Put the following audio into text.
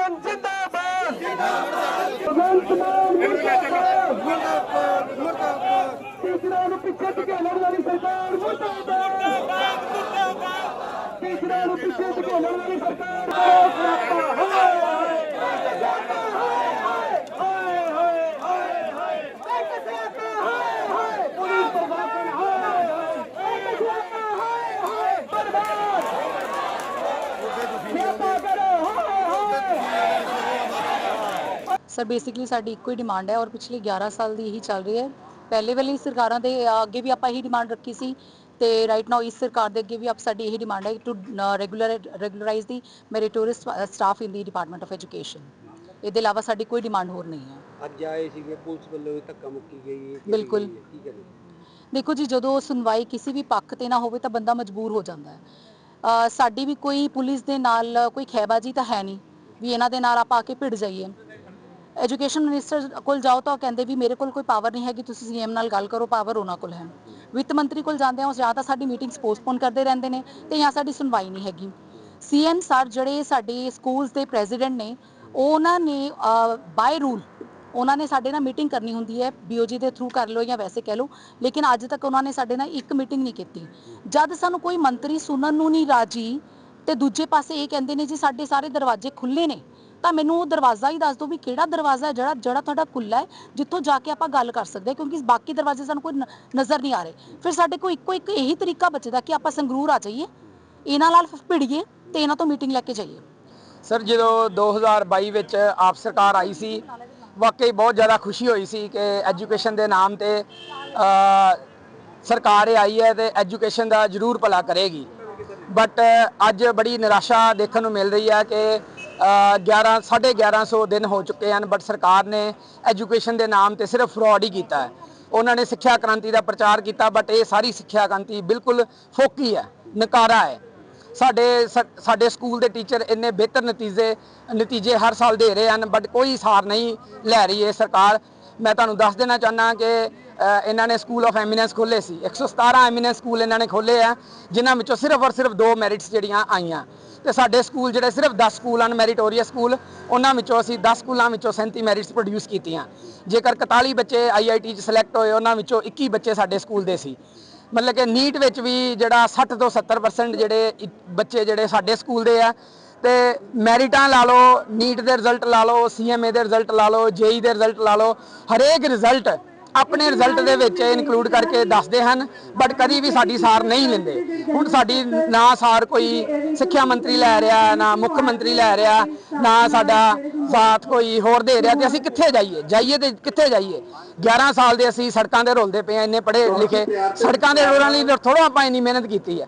আন্দোলন জিন্দাবাদ तीसरा पीछे टिके लड़वाली सरकार तीसरा पीछे टिके लड़वाली सरकार ਸਰ ਬੇਸਿਕਲੀ ਸਾਡੀ ਇੱਕੋ ਹੀ ਡਿਮਾਂਡ ਹੈ ਔਰ ਪਿਛਲੇ 11 ਸਾਲ ਦੀ ਇਹੀ ਚੱਲ ਰਹੀ ਹੈ। ਪਹਿਲੇ ਵਾਲੀ ਸਰਕਾਰਾਂ ਦੇ ਅੱਗੇ ਵੀ ਆਪਾਂ ਇਹੀ ਡਿਮਾਂਡ ਰੱਖੀ ਸੀ ਤੇ ਰਾਈਟ ਨਾਓ ਇਸ ਸਰਕਾਰ ਦੇ ਅੱਗੇ ਵੀ ਆਪ ਸਾਡੀ ਇਹੀ ਡਿਮਾਂਡ ਹੈ to regular regularise the meritorious staff in the department of education ਇਹਦੇ ਇਲਾਵਾ ਸਾਡੀ ਕੋਈ ਡਿਮਾਂਡ ਹੋਰ ਨਹੀਂ ਹੈ। ਅੱਜ ਆਏ ਸੀਗੇ ਪੁਲਿਸ ਵੱਲੋਂ ਵੀ ਧੱਕਾ ਮੁੱਕੀ ਗਈ ਹੈ ਬਿਲਕੁਲ। ਦੇਖੋ ਜੀ ਜਦੋਂ ਸੁਣਵਾਈ ਕਿਸੇ ਵੀ ਪੱਖ ਤੇ ਨਾ ਹੋਵੇ ਤਾਂ ਬੰਦਾ ਮਜਬੂਰ ਹੋ ਜਾਂਦਾ ਹੈ। ਸਾਡੀ ਵੀ ਕੋਈ ਪੁਲਿਸ ਦੇ ਨਾਲ ਕੋਈ ਖੈਬਾਜੀ ਤਾਂ ਹੈ ਨਹੀਂ ਵੀ ਇਹਨਾਂ ਦੇ ਨਾਲ ਆਪਾਂ ਆ ਕੇ ਭਿੜ ਜਾਈਏ। ਐਜੂਕੇਸ਼ਨ ਮਿਨਿਸਟਰ ਕੋਲ ਜਾਓ ਤਾਂ ਉਹ ਕਹਿੰਦੇ ਵੀ ਮੇਰੇ ਕੋਲ ਕੋਈ ਪਾਵਰ ਨਹੀਂ ਹੈਗੀ, ਤੁਸੀਂ ਸੀਐਮ ਨਾਲ ਗੱਲ ਕਰੋ ਪਾਵਰ ਉਹਨਾਂ ਕੋਲ ਹੈ। ਵਿੱਤ ਮੰਤਰੀ ਕੋਲ ਜਾਂਦੇ ਆ ਉਹ ਜਾਂ ਤਾਂ ਸਾਡੀ ਮੀਟਿੰਗਸ ਪੋਸਟਪੋਨ ਕਰਦੇ ਰਹਿੰਦੇ ਨੇ ਤੇ ਜਾਂ ਸਾਡੀ ਸੁਣਵਾਈ ਨਹੀਂ ਹੈਗੀ। ਸੀਐਮ ਸਰ ਜਿਹੜੇ ਸਾਡੇ ਸਕੂਲਸ ਦੇ ਪ੍ਰੈਜ਼ੀਡੈਂਟ ਨੇ, ਉਹਨਾਂ ਨੇ ਬਾਈ ਰੂਲ ਉਹਨਾਂ ਨੇ ਸਾਡੇ ਨਾਲ ਮੀਟਿੰਗ ਕਰਨੀ ਹੁੰਦੀ ਹੈ ਬੀਓਜੀ ਦੇ ਥਰੂ ਕਰ ਲਓ ਜਾਂ ਵੈਸੇ ਕਹਿ ਲਓ, ਲੇਕਿਨ ਅੱਜ ਤੱਕ ਉਹਨਾਂ ਨੇ ਸਾਡੇ ਨਾਲ ਇੱਕ ਮੀਟਿੰਗ ਨਹੀਂ ਕੀਤੀ। ਜਦ ਸਾਨੂੰ ਕੋਈ ਮੰਤਰੀ ਸੁਣਨ ਨੂੰ ਨਹੀਂ ਰਾਜੀ ਤੇ ਦੂਜੇ ਪਾਸੇ ਇਹ ਕਹਿੰਦੇ ਨੇ ਜੀ ਸਾਡੇ ਸਾਰੇ ਦਰਵਾਜ਼ੇ ਖੁੱਲੇ ਨੇ ਤਾਂ ਮੈਨੂੰ ਦਰਵਾਜ਼ਾ ਹੀ ਦੱਸ ਦਿਓ ਵੀ ਕਿਹੜਾ ਦਰਵਾਜ਼ਾ ਹੈ ਜਿਹੜਾ ਜਿਹੜਾ ਤੁਹਾਡਾ ਖੁੱਲਾ ਹੈ ਜਿੱਥੋਂ ਜਾ ਕੇ ਆਪਾਂ ਗੱਲ ਕਰ ਸਕਦੇ ਹਾਂ ਕਿਉਂਕਿ ਬਾਕੀ ਦਰਵਾਜ਼ੇ ਸਾਨੂੰ ਕੋਈ ਨ- ਨਜ਼ਰ ਨਹੀਂ ਆ ਰਹੇ। ਫਿਰ ਸਾਡੇ ਕੋਲ ਇੱਕੋ ਇੱਕ ਇਹੀ ਤਰੀਕਾ ਬਚਦਾ ਕਿ ਆਪਾਂ ਸੰਗਰੂਰ ਆ ਜਾਈਏ ਇਹਨਾਂ ਨਾਲ ਭਿੜੀਏ ਤੇ ਇਹਨਾਂ ਤੋਂ ਮੀਟਿੰਗ ਲੈ ਕੇ ਜਾਈਏ। ਸਰ ਜਦੋਂ 2022 ਵਿੱਚ ਆਪ ਸਰਕਾਰ ਆਈ ਸੀ ਵਾਕਈ ਬਹੁਤ ਜ਼ਿਆਦਾ ਖੁਸ਼ੀ ਹੋਈ ਸੀ ਕਿ ਐਜੂਕੇਸ਼ਨ ਦੇ ਨਾਮ ਤੇ ਅ, ਸਰਕਾਰ ਇਹ ਆਈ ਹੈ ਤੇ ਐਜੂਕੇਸ਼ਨ ਦਾ ਜ਼ਰੂਰ ਭਲਾ ਕਰੇਗੀ। ਬਟ ਅੱਜ ਬੜੀ ਨਿਰਾਸ਼ਾ ਦੇਖਣ ਨੂੰ ਮਿਲ ਰਹੀ ਹੈ ਕਿ ਅ, 11 1150 ਦਿਨ ਹੋ ਚੁੱਕੇ ਹਨ ਬਟ ਸਰਕਾਰ ਨੇ ਐਜੂਕੇਸ਼ਨ ਦੇ ਨਾਮ ਤੇ ਸਿਰਫ ਫਰਾਡ ਹੀ ਕੀਤਾ ਹੈ। ਉਹਨਾਂ ਨੇ ਸਿੱਖਿਆ ਕ੍ਰਾਂਤੀ ਦਾ ਪ੍ਰਚਾਰ ਕੀਤਾ ਬਟ ਇਹ ਸਾਰੀ ਸਿੱਖਿਆ ਕ੍ਰਾਂਤੀ ਬਿਲਕੁਲ ਫੋਕੀ ਹੈ ਨਕਾਰਾ ਹੈ। ਸਾਡੇ ਸ- ਸਾਡੇ ਸਕੂਲ ਦੇ ਟੀਚਰ ਇੰਨੇ ਬਿਹਤਰ ਨਤੀਜੇ ਨਤੀਜੇ ਹਰ ਸਾਲ ਦੇ ਰਹੇ ਹਨ ਬਟ ਕੋਈ ਸਾਰ ਨਹੀਂ ਲੈ ਰਹੀ ਹੈ ਸਰਕਾਰ। ਮੈਂ ਤੁਹਾਨੂੰ ਦੱਸ ਦੇਣਾ ਚਾਹੁੰਦਾ ਕਿ ਇਹਨਾਂ ਨੇ ਸਕੂਲ ਆਫ ਐਮੀਨੈਂਸ ਖੋਲੇ ਸੀ। 117 ਐਮੀਨੈਂਸ ਸਕੂਲ ਇਹਨਾਂ ਨੇ ਖੋਲੇ ਆ, ਜਿਨ੍ਹਾਂ ਵਿੱਚੋਂ ਸਿਰਫ ਔਰ ਸਿਰਫ ਦੋ ਮੈਰਿਟਸ ਜਿਹੜੀਆਂ ਆਈਆਂ। ਤੇ ਸਾਡੇ ਸਕੂਲ ਜਿਹੜੇ ਸਿਰਫ 10 ਸਕੂਲ ਹਨ ਮੈਰੀਟੋਰੀਅਸ ਸਕੂਲ ਉਹਨਾਂ ਵਿੱਚੋਂ ਅਸੀਂ 10 ਸਕੂਲਾਂ ਵਿੱਚੋਂ 37 ਮੈਰਿਟਸ ਪ੍ਰੋਡਿਊਸ ਕੀਤੀਆਂ। ਜੇਕਰ 41 ਬੱਚੇ ਆਈਆਈਟੀ 'ਚ ਸਿਲੈਕਟ ਹੋਏ, ਉਹਨਾਂ ਵਿੱਚੋਂ 21 ਬੱਚੇ ਸਾਡੇ ਸਕੂਲ ਦੇ ਸੀ। ਮਤਲਬ ਕਿ ਨੀਟ ਵਿੱਚ ਵੀ ਜਿਹੜਾ 60 ਤੋਂ 70% ਜਿਹੜੇ ਬੱਚੇ ਜਿਹੜੇ ਸਾਡੇ ਸਕੂਲ ਦੇ ਆ, ਤੇ ਮੈਰਿਟਾਂ ਲਾ ਲਓ ਨੀਟ ਦੇ ਰਿਜ਼ਲਟ ਲਾ ਲਓ ਸੀਐਮਏ ਦੇ ਰਿਜ਼ਲਟ ਲਾ ਲਓ ਜੇਈ ਦੇ ਰਿਜ਼ਲਟ ਲਾ ਲਓ, ਹਰੇਕ ਰਿਜ਼ਲਟ ਆਪਣੇ ਰਿਜ਼ਲਟ ਦੇ ਵਿੱਚ ਇਨਕਲੂਡ ਕਰਕੇ ਦੱਸਦੇ ਹਨ ਬਟ ਕਦੀ ਵੀ ਸਾਡੀ ਸਾਰ ਨਹੀਂ ਲੈਂਦੇ। ਹੁਣ ਸਾਡੀ ਨਾ ਸਾਰ ਕੋਈ ਸਿੱਖਿਆ ਮੰਤਰੀ ਲੈ ਰਿਹਾ, ਨਾ ਮੁੱਖ ਮੰਤਰੀ ਲੈ ਰਿਹਾ, ਨਾ ਸਾਡਾ ਸਾਥ ਕੋਈ ਹੋਰ ਦੇ ਰਿਹਾ ਤੇ ਅਸੀਂ ਕਿੱਥੇ ਜਾਈਏ? ਜਾਈਏ ਤੇ ਕਿੱਥੇ ਜਾਈਏ? 11 ਸਾਲ ਦੇ ਅਸੀਂ ਸੜਕਾਂ ਦੇ ਰੋਲਦੇ ਪਏ ਆ ਇੰਨੇ ਪੜ੍ਹੇ ਲਿਖੇ। ਸੜਕਾਂ ਦੇ ਰੋਲਣ ਲਈ ਥੋੜਾ ਆਪਾਂ ਇੰਨੀ ਮਿਹਨਤ ਕੀਤੀ ਹੈ।